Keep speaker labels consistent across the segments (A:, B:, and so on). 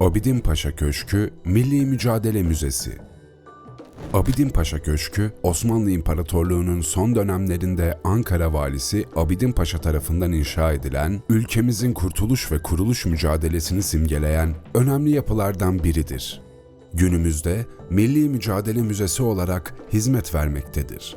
A: Abidin Paşa Köşkü Milli Mücadele Müzesi Abidin Paşa Köşkü, Osmanlı İmparatorluğu'nun son dönemlerinde Ankara valisi Abidin Paşa tarafından inşa edilen, ülkemizin kurtuluş ve kuruluş mücadelesini simgeleyen önemli yapılardan biridir. Günümüzde Milli Mücadele Müzesi olarak hizmet vermektedir.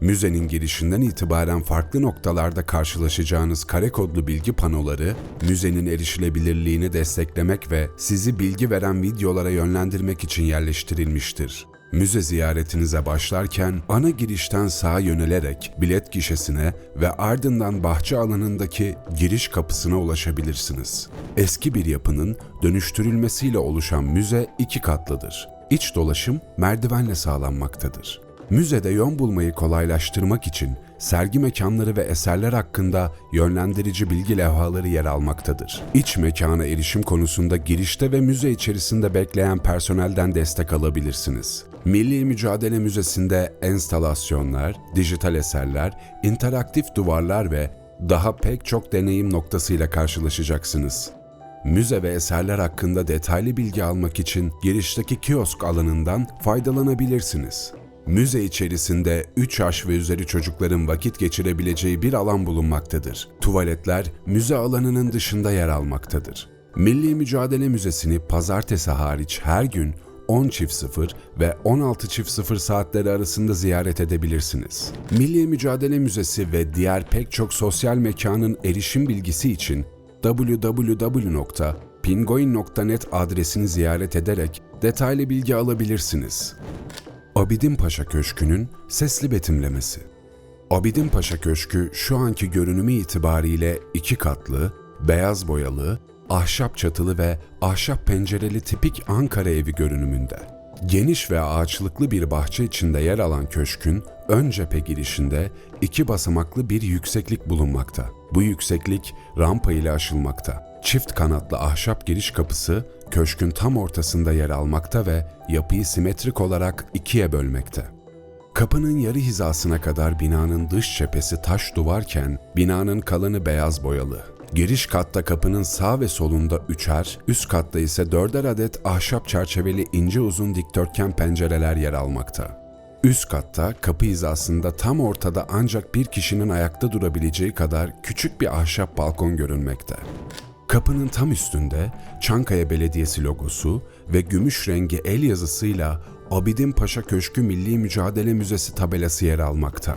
A: Müzenin girişinden itibaren farklı noktalarda karşılaşacağınız kare kodlu bilgi panoları, müzenin erişilebilirliğini desteklemek ve sizi bilgi veren videolara yönlendirmek için yerleştirilmiştir. Müze ziyaretinize başlarken ana girişten sağa yönelerek bilet gişesine ve ardından bahçe alanındaki giriş kapısına ulaşabilirsiniz. Eski bir yapının dönüştürülmesiyle oluşan müze iki katlıdır. İç dolaşım merdivenle sağlanmaktadır. Müzede yön bulmayı kolaylaştırmak için sergi mekanları ve eserler hakkında yönlendirici bilgi levhaları yer almaktadır. İç mekana erişim konusunda girişte ve müze içerisinde bekleyen personelden destek alabilirsiniz. Milli Mücadele Müzesi'nde enstalasyonlar, dijital eserler, interaktif duvarlar ve daha pek çok deneyim noktasıyla karşılaşacaksınız. Müze ve eserler hakkında detaylı bilgi almak için girişteki kiosk alanından faydalanabilirsiniz. Müze içerisinde 3 yaş ve üzeri çocukların vakit geçirebileceği bir alan bulunmaktadır. Tuvaletler müze alanının dışında yer almaktadır. Milli Mücadele Müzesi'ni pazartesi hariç her gün 10 çift 0 ve 16 çift 0 saatleri arasında ziyaret edebilirsiniz. Milli Mücadele Müzesi ve diğer pek çok sosyal mekanın erişim bilgisi için www.pingoin.net adresini ziyaret ederek detaylı bilgi alabilirsiniz. Abidin Paşa Köşkü'nün sesli betimlemesi. Abidin Paşa Köşkü şu anki görünümü itibariyle iki katlı, beyaz boyalı, ahşap çatılı ve ahşap pencereli tipik Ankara evi görünümünde. Geniş ve ağaçlıklı bir bahçe içinde yer alan köşkün ön cephe girişinde iki basamaklı bir yükseklik bulunmakta. Bu yükseklik rampa ile aşılmakta. Çift kanatlı ahşap giriş kapısı köşkün tam ortasında yer almakta ve yapıyı simetrik olarak ikiye bölmekte. Kapının yarı hizasına kadar binanın dış cephesi taş duvarken binanın kalanı beyaz boyalı. Giriş katta kapının sağ ve solunda üçer, üst katta ise dörder adet ahşap çerçeveli ince uzun dikdörtgen pencereler yer almakta. Üst katta kapı hizasında tam ortada ancak bir kişinin ayakta durabileceği kadar küçük bir ahşap balkon görünmekte. Kapının tam üstünde Çankaya Belediyesi logosu ve gümüş rengi el yazısıyla Abidin Paşa Köşkü Milli Mücadele Müzesi tabelası yer almakta.